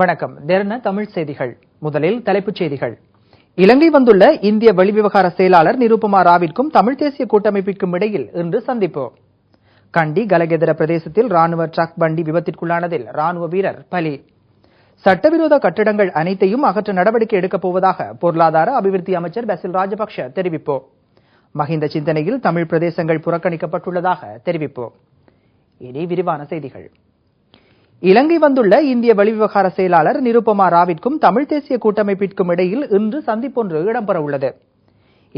வணக்கம். டெர்ன தமிழ் செய்திகள். முதலில் தலைப்புச் செய்திகள். இலங்கை வந்துள்ள இந்திய வெளிவிவகார செயலாளர் நிருபமா ராவிற்கும் தமிழ் தேசிய கூட்டமைப்பிற்கும் இடையில் இன்று சந்திப்பு கண்டி கலகெதர பிரதேசத்தில் ராணுவ டிரக் வண்டி விபத்திற்குள்ளானதில் ராணுவ வீரர் பலி. சட்டவிரோத கட்டிடங்கள் அனைத்தையும் அகற்ற நடவடிக்கை எடுக்கப் போவதாக பொருளாதார அபிவிருத்தி அமைச்சர் பசில் ராஜபக்ஷ தெரிவிப்பு மஹிந்த சிந்தனையில் தமிழ் பிரதேசங்கள் புறக்கணிக்கப்பட்டுள்ளதாக தெரிவிப்பு இனி விரிவான செய்திகள். இலங்கை வந்துள்ள இந்திய வெளிவிவகார செயலாளர் நிருபமா ராவிற்கும் தமிழ் தேசிய கூட்டமைப்பிற்கும் இடையில் இன்று சந்திப்பொன்று இடம்பெற உள்ளது.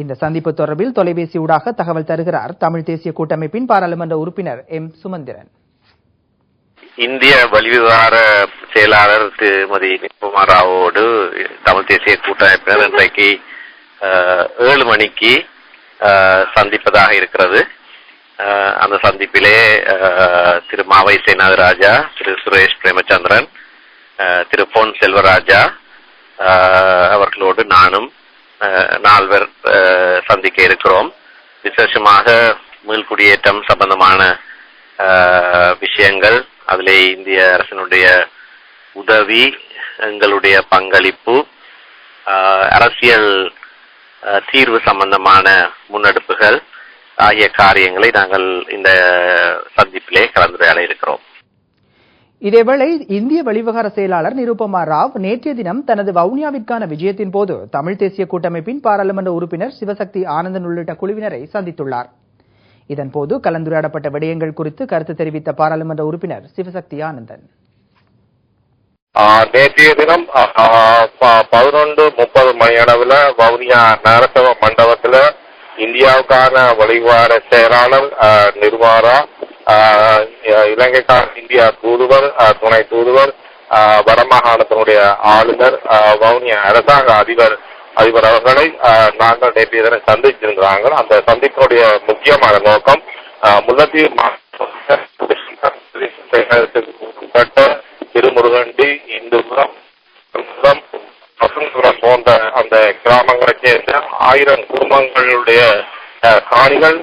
இந்த சந்திப்பு தொடர்பில் தொலைபேசி ஊடாக தகவல் தருகிறார் தமிழ் தேசிய கூட்டமைப்பின் பாராளுமன்ற உறுப்பினர் எம் சுமந்திரன். இந்திய வெளிவிவகார செயலாளர் திருமதி நிருபமா ராவோடு தமிழ் தேசிய கூட்டமைப்பினர் இன்றைக்கு ஏழு மணிக்கு சந்திப்பதாக இருக்கிறது. அந்த சந்திப்பிலே திரு மாவை சேனாதிராஜா திரு சுரேஷ் பிரேமச்சந்திரன் திரு பொன் செல்வராஜா அவர்களோடு நானும் நால்வர் சந்திக்க இருக்கிறோம். விசேஷமாக மீள்குடியேற்றம் சம்பந்தமான விஷயங்கள் அதிலே இந்திய அரசினுடைய உதவி எங்களுடைய பங்களிப்பு அரசியல் தீர்வு சம்பந்தமான முன்னெடுப்புகள் ஆகிய காரியங்களை நாங்கள் இந்த சந்திப்பிலே கலந்துரையாட இருக்கிறோம் இதேவேளை இந்திய வெளிவிவகார செயலாளர் நிருபமா ராவ் நேற்றைய தினம் தனது வவுனியாவிற்கான விஜயத்தின் போது தமிழ் தேசிய கூட்டமைப்பின் பாராளுமன்ற உறுப்பினர் சிவசக்தி ஆனந்தன் உள்ளிட்ட குழுவினரை சந்தித்துள்ளார். இதன்போது கலந்துரையாடப்பட்ட விடயங்கள் குறித்து கருத்து தெரிவித்த பாராளுமன்ற உறுப்பினர் சிவசக்தி ஆனந்தன். நேற்றைய தினம் பதினொன்று முப்பது மணி அளவுல வவுனியா நகரசபை மண்டபத்துல இந்தியாவுக்கான வழிவார செயலாளர் நிர்வாரா இலங்கைக்கான இந்தியா தூதுவர் துணை தூதுவர் வடமாகாணத்தினுடைய ஆளுநர் வவுனியா அரசாங்க அதிபர் அதிபர் அவர்களை நாங்கள் நேற்று இதனை சந்திச்சிருந்தாங்க அந்த சந்திப்பினுடைய முக்கியமான நோக்கம் முல்லத்தீவு உட்பட்ட திருமுருகண்டி இந்துபுரம் போன்ற அந்த கிராமங்களைச் சேர்ந்த ஆயிரம் குடும்பங்களுடைய காணிகள்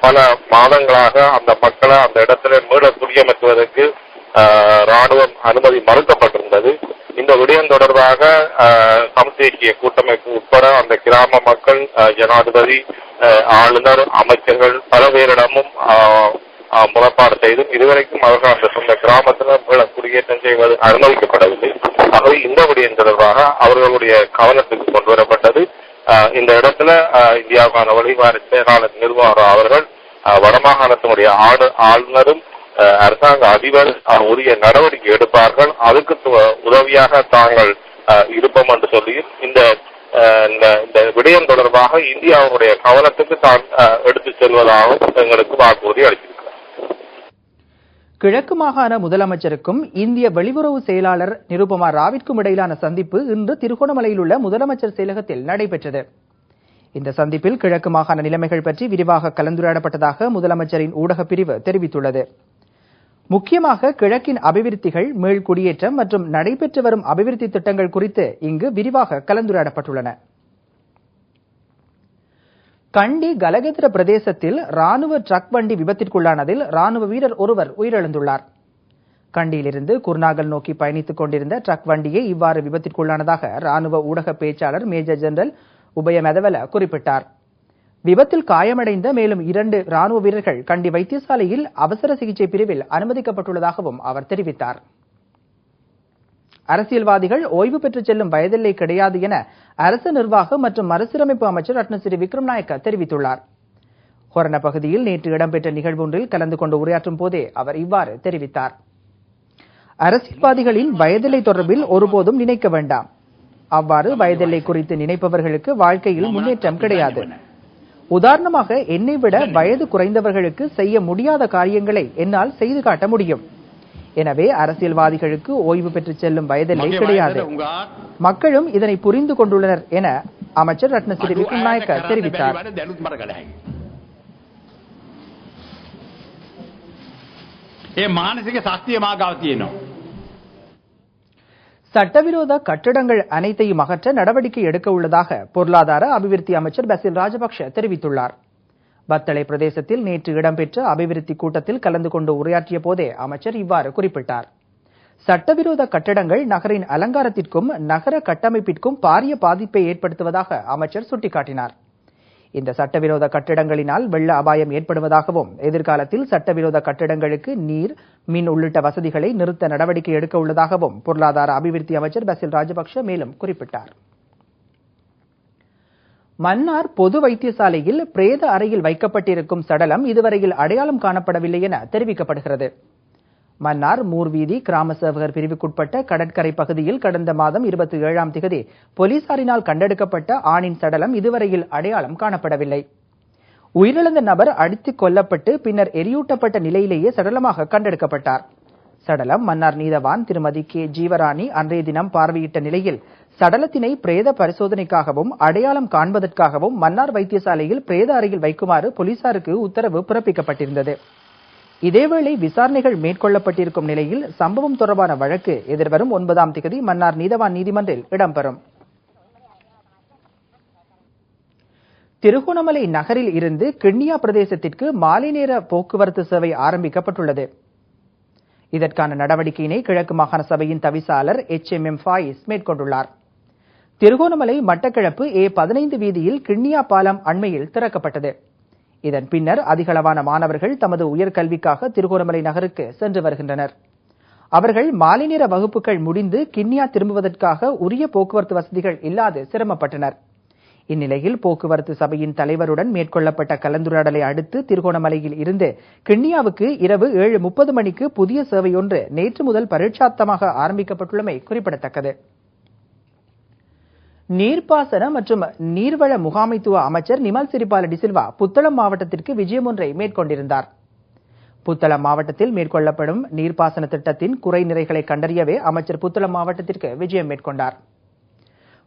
பல மாதங்களாக அந்த மக்களை அந்த இடத்துல மீள குடியமர்த்துவதற்கு ராணுவம் அனுமதி மறுக்கப்பட்டிருந்தது. இந்த விடயம் தொடர்பாக அஹ், தமிழ் தேசிய கூட்டமைப்பு உட்பட அந்த கிராம மக்கள் ஜனாதிபதி ஆளுநர் அமைச்சர்கள் பல பேரிடமும் முறைப்பாடு செய்தும் இதுவரைக்கும் அவர்கள் அந்த சொந்த கிராமத்தில் மீள குடியேற்றம் செய்வது அனுமதிக்கப்படவில்லை. ஆகவே இந்த விடயம் தொடர்பாக அவர்களுடைய கவனத்துக்கு கொண்டு வரப்பட்டது ஆஹ் இந்த இடத்துல இந்தியாவுக்கான வழிவார செயலாளர் நிர்வாகம் அவர்கள் வடமாகாணத்தினுடைய ஆளு ஆளுநரும் அரசாங்க அதிபர் உரிய நடவடிக்கை எடுப்பார்கள். அதுக்கு உதவியாக தாங்கள் ஆஹ் இருப்போம் என்று சொல்லியும் இந்த ஆஹ் இந்த- இந்த விடயம் தொடர்பாக இந்தியாவுடைய கவனத்துக்கு தான் எடுத்து எடுத்துச் செல்வதாகவும் எங்களுக்கு வாக்குறுதி அளித்தது கிழக்கு மாகாண முதலமைச்சருக்கும் இந்திய வெளியுறவு செயலாளர் நிருபமா ராவிற்கும் இடையிலான சந்திப்பு இன்று திருகோணமலையில் உள்ள முதலமைச்சர் செயலகத்தில் நடைபெற்றது. இந்த சந்திப்பில் கிழக்கு மாகாண நிலைமைகள் பற்றி விரிவாக கலந்துரையாடப்பட்டதாக முதலமைச்சரின் ஊடகப் பிரிவு தெரிவித்துள்ளது. முக்கியமாக கிழக்கின் அபிவிருத்திகள் மீள்குடியேற்றம் மற்றும் நடைபெற்று வரும் அபிவிருத்தி திட்டங்கள் குறித்து இங்கு விரிவாக கலந்துரையாடப்பட்டுள்ளன. கண்டி கலகேந்திர பிரதேசத்தில் ராணுவ ட்ரக் வண்டி விபத்திற்குள்ளானதில் ராணுவ வீரர் ஒருவர் உயிரிழந்துள்ளார். கண்டியிலிருந்து குர்நாகல் நோக்கி பயணித்துக் கொண்டிருந்த ட்ரக் வண்டியே இவ்வாறு விபத்திற்குள்ளானதாக ராணுவ ஊடக பேச்சாளர் மேஜர் ஜெனரல் உபயமெதவல குறிப்பிட்டார். விபத்தில் காயமடைந்த மேலும் இரண்டு ராணுவ வீரர்கள் கண்டி வைத்தியசாலையில் அவசர சிகிச்சை பிரிவில் அனுமதிக்கப்பட்டுள்ளதாகவும் அவர் தெரிவித்தார். அரசியல்வாதிகள் ஓய்வு பெற்று செல்லும் வயதில்லை கிடையாது என அரசு நிர்வாகம் மற்றும் மறுசீரமைப்பு அமைச்சர் ரத்னசிறி விக்ரம் நாயக்க தெரிவித்துள்ளார். ஹொரண பகுதியில் நேற்று இடம்பெற்ற நிகழ்வு ஒன்றில் கலந்து கொண்டு உரையாற்றும் போதே அவர் இவ்வாறு தெரிவித்தார். அரசியல்வாதிகளின் வயதில்லை தொடர்பில் ஒருபோதும் நினைக்க வேண்டாம். அவ்வாறு வயதில்லை குறித்து நினைப்பவர்களுக்கு வாழ்க்கையில் முன்னேற்றம் கிடையாது. உதாரணமாக என்னை விட வயது குறைந்தவர்களுக்கு செய்ய முடியாத காரியங்களை என்னால் செய்து காட்ட முடியும். எனவே அரசியல்வாதிகளுக்கு ஓய்வு பெற்று செல்லும் வயதில்லை கிடையாது மக்களும் இதனை புரிந்து கொண்டுள்ளனர் என அமைச்சர் ரத்னசிறி விக்ரம்நாயக்க தெரிவித்தார். மானசிக சாஸ்தியமாக சட்டவிரோத கட்டடங்கள் அனைத்தையும் அகற்ற நடவடிக்கை எடுக்க உள்ளதாக பொருளாதார அபிவிருத்தி அமைச்சர் பசில் ராஜபக்ஷ தெரிவித்துள்ளார். பத்தளை பிரதேசத்தில் நேற்று இடம்பெற்ற அபிவிருத்தி கூட்டத்தில் கலந்து கொண்டு உரையாற்றிய போதே அமைச்சர் இவ்வாறு குறிப்பிட்டார். சட்டவிரோத கட்டடங்கள் நகரின் அலங்காரத்திற்கும் நகர கட்டமைப்பிற்கும் பாரிய பாதிப்பை ஏற்படுத்துவதாக அமைச்சர் சுட்டிக்காட்டினார். இந்த சட்டவிரோத கட்டிடங்களினால் வெள்ள அபாயம் ஏற்படுவதாகவும் எதிர்காலத்தில் சட்டவிரோத கட்டிடங்களுக்கு நீர் மின் உள்ளிட்ட வசதிகளை நிறுத்த நடவடிக்கை எடுக்க உள்ளதாகவும் பொருளாதார அபிவிருத்தி அமைச்சர் பசில் ராஜபக்ஷ மேலும் குறிப்பிட்டார். மன்னார் பொது வைத்தியசாலையில் பிரேத அறையில் வைக்கப்பட்டிருக்கும் சடலம் இதுவரையில் அடையாளம் காணப்படவில்லை என தெரிவிக்கப்படுகிறது. மன்னார் மூர்வீதி கிராம சேவகர் பிரிவுக்குட்பட்ட கடற்கரை பகுதியில் கடந்த மாதம் இருபத்தி ஏழாம் திகதி போலீசாரினால் கண்டெடுக்கப்பட்ட ஆணின் சடலம் இதுவரையில் அடையாளம் காணப்படவில்லை. உயிரிழந்த நபர் அடித்துக் கொல்லப்பட்டு பின்னர் எரியூட்டப்பட்ட நிலையிலேயே சடலமாக கண்டெடுக்கப்பட்டார். சடலம் மன்னார் நீதவான் திருமதி கே ஜீவராணி அன்றைய தினம் பார்வையிட்ட நிலையில் சடலத்தினை பிரேத பரிசோதனைக்காகவும் அடையாளம் காண்பதற்காகவும் மன்னார் வைத்தியசாலையில் பிரேத அறையில் வைக்குமாறு போலீசாருக்கு உத்தரவு பிறப்பிக்கப்பட்டிருந்தது. இதேவேளை விசாரணைகள் மேற்கொள்ளப்பட்டிருக்கும் நிலையில் சம்பவம் தொடர்பான வழக்கு எதிர்வரும் ஒன்பதாம் திகதி மன்னார் நீதவான் நீதிமன்றில் இடம்பெறும். திருகோணமலை நகரில் இருந்து கிண்ணியா பிரதேசத்திற்கு மாலை நேர போக்குவரத்து சேவை ஆரம்பிக்கப்பட்டுள்ளது. இதற்கான நடவடிக்கையினை கிழக்கு மாகாண சபையின் தவிசாளர் எச் எம் எம் ஃபாயிஸ் மேற்கொண்டுள்ளார். திருகோணமலை மட்டக்கிழப்பு ஏ பதினைந்து வீதியில் கிண்ணியா பாலம் அண்மையில் திறக்கப்பட்டது. இதன் பின்னர் அதிகளவான மாணவர்கள் தமது உயர்கல்விக்காக திருகோணமலை நகருக்கு சென்று வருகின்றனர். அவர்கள் மாலை நேர வகுப்புகள் முடிந்து கிண்ணியா திரும்புவதற்காக உரிய போக்குவரத்து வசதிகள் இல்லாது சிரமப்பட்டனர். இந்நிலையில் போக்குவரத்து சபையின் தலைவருடன் மேற்கொள்ளப்பட்ட கலந்துரையாடலை அடுத்து திருகோணமலையில் இருந்து கிண்ணியாவுக்கு இரவு ஏழு முப்பது மணிக்கு புதிய சேவையொன்று நேற்று முதல் பரீட்சாத்தமாக ஆரம்பிக்கப்பட்டுள்ளமை குறிப்பிடத்தக்கது. நீர்ப்பாசன மற்றும் நீர்வள முகாமைத்துவ அமைச்சர் நிமல் சிறிபால டிசில்வா புத்தளம் மாவட்டத்திற்கு விஜயம் ஒன்றை மேற்கொண்டிருந்தார். புத்தளம் மாவட்டத்தில் மேற்கொள்ளப்படும் நீர்ப்பாசன திட்டத்தின் குறை நிறைகளை கண்டறியவே அமைச்சர் புத்தளம் மாவட்டத்திற்கு விஜயம் மேற்கொண்டார்.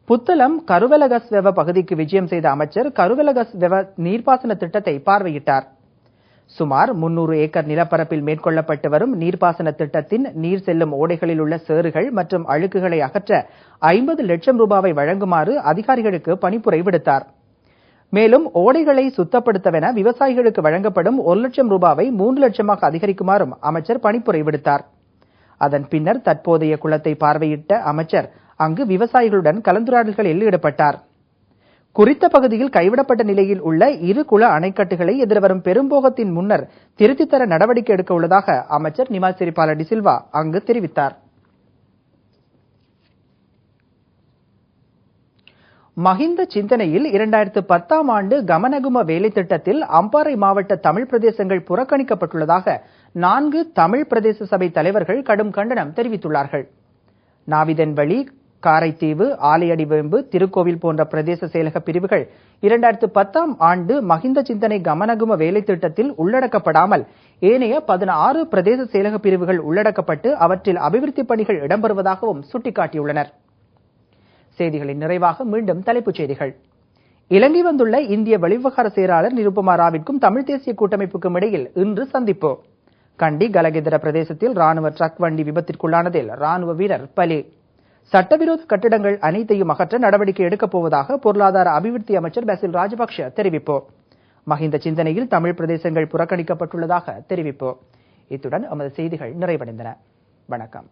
புத்தளம் கருவலகஸ் வெவ பகுதிக்கு விஜயம் செய்த அமைச்சர் கருவலகஸ் வெவ நீர்ப்பாசன திட்டத்தை பார்வையிட்டார். சுமார் முன்னூறு ஏக்கர் நிலப்பரப்பில் மேற்கொள்ளப்பட்டு வரும் நீர்ப்பாசன திட்டத்தின் நீர் செல்லும் ஓடைகளில் உள்ள சேறுகள் மற்றும் அழுக்குகளை அகற்ற ஐம்பது லட்சம் ரூபாவை வழங்குமாறு அதிகாரிகளுக்கு பணிப்புரை விடுத்தார். மேலும் ஓடைகளை சுத்தப்படுத்தவென விவசாயிகளுக்கு வழங்கப்படும் ஒரு லட்சம் ரூபாவை மூன்று லட்சமாக அதிகரிக்குமாறும் அமைச்சர் பணிப்புரை விடுத்தார். அதன் பின்னர் தற்போதைய குளத்தை பார்வையிட்ட அமைச்சர் அங்கு விவசாயிகளுடன் கலந்துரையாடல்களில் ஈடுபட்டார். குறித்த பகுதியில் கைவிடப்பட்ட நிலையில் உள்ள இரு குள அணைக்கட்டுகளை எதிர்வரும் பெரும்போகத்தின் முன்னர் திருத்தித்தர நடவடிக்கை எடுக்க உள்ளதாக அமைச்சர் நிமால் சிறிபால டிசில்வா அங்கு தெரிவித்தார். மஹிந்த சிந்தனையில் இரண்டாயிரத்து பத்தாம் ஆண்டு கமனகும வேலை திட்டத்தில் அம்பாறை மாவட்ட தமிழ் பிரதேசங்கள் புறக்கணிக்கப்பட்டுள்ளதாக நான்கு தமிழ் பிரதேச சபை தலைவர்கள் கடும் கண்டனம் தெரிவித்துள்ளார்கள். நாவிதன்வழி காரைத்தீவு ஆலையடிவேம்பு திருக்கோவில் போன்ற பிரதேச செயலக பிரிவுகள் இரண்டாயிரத்து பத்தாம் ஆண்டு மஹிந்த சிந்தனை கமனகும வேலை திட்டத்தில் உள்ளடக்கப்படாமல் ஏனைய பதினாறு பிரதேச செயலக பிரிவுகள் உள்ளடக்கப்பட்டு அவற்றில் அபிவிருத்தி பணிகள் இடம்பெறுவதாகவும் சுட்டிக்காட்டியுள்ளனர். செய்திகளின் நிறைவாக மீண்டும் தலைப்புச் செய்திகள். இலங்கை வந்துள்ள இந்திய வெளிவிவகார செயலாளர் நிருபமா ராவிற்கும் தமிழ் தேசிய கூட்டமைப்புக்கும் இடையில் இன்று சந்திப்பு. கண்டி கலகெதர பிரதேசத்தில் ராணுவ ட்ரக் வண்டி விபத்திற்குள்ளானதில் ராணுவ வீரர் பலி. சட்டவிரோத கட்டிடங்கள் அனைத்தையும் அகற்ற நடவடிக்கை எடுக்கப் போவதாக பொருளாதார அபிவிருத்தி அமைச்சர் பசில் ராஜபக்ஷ தெரிவிப்பு. மஹிந்த சிந்தனையில் தமிழ் பிரதேசங்கள் புறக்கணிக்கப்பட்டுள்ளதாக தெரிவிப்பு. இத்துடன் எமது செய்திகள் நிறைவடைந்தன. வணக்கம்.